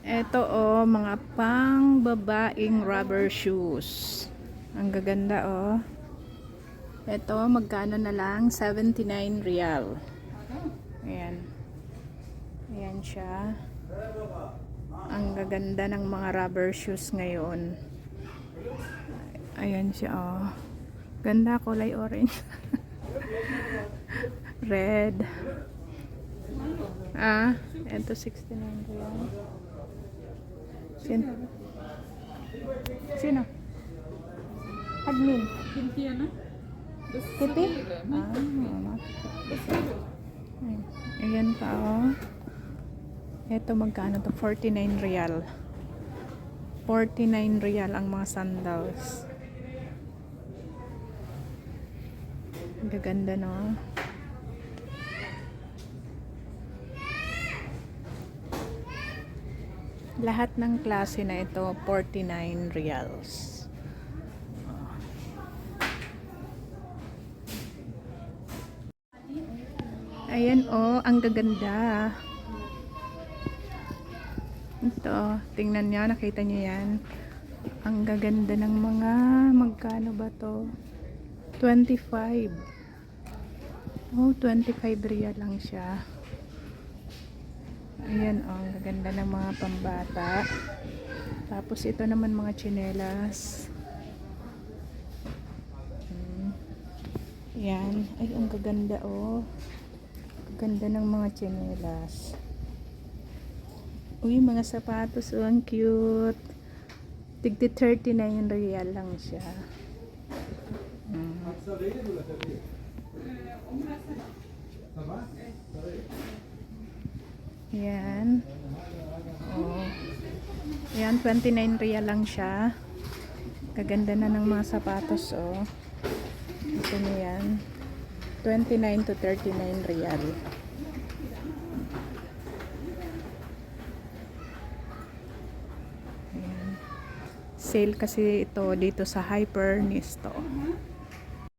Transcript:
Ito oh, mga pang babaeng rubber shoes. Ang gaganda oh. Ito, magkano na lang? 79 real. Ayan. Ayan siya. Ang gaganda ng mga rubber shoes ngayon. Ayan siya oh. Ganda kulay orange. Red. Ah, ito 69 real. Sino? Sino? Admin. Hindi yan ah. Kipi? Ah, mama. Ayan. Pa oh. Ito magkano to? 49 real. 49 real ang mga sandals. Ang gaganda no? Lahat ng klase na ito 49 reals. Ayan oh, ang gaganda. Ito, tingnan nyo, nakita nyo yan. Ang gaganda ng mga, magkano ba to? 25. Oh, 25 real lang siya. Ayan oh, ang gaganda ng mga pambata. Tapos ito naman mga tsinelas. Hmm. Yan. Ay, ang gaganda oh. Ganda ng mga tsinelas. Uy, mga sapatos. Oh, ang cute. Tigti 39 real lang siya. Mm. Yan. Oh. Yan, 29 real lang siya. Kaganda na ng mga sapatos, oh. Ito na yan. 29 to 39 real. Ayan. Sale kasi ito dito sa Hyper Nisto.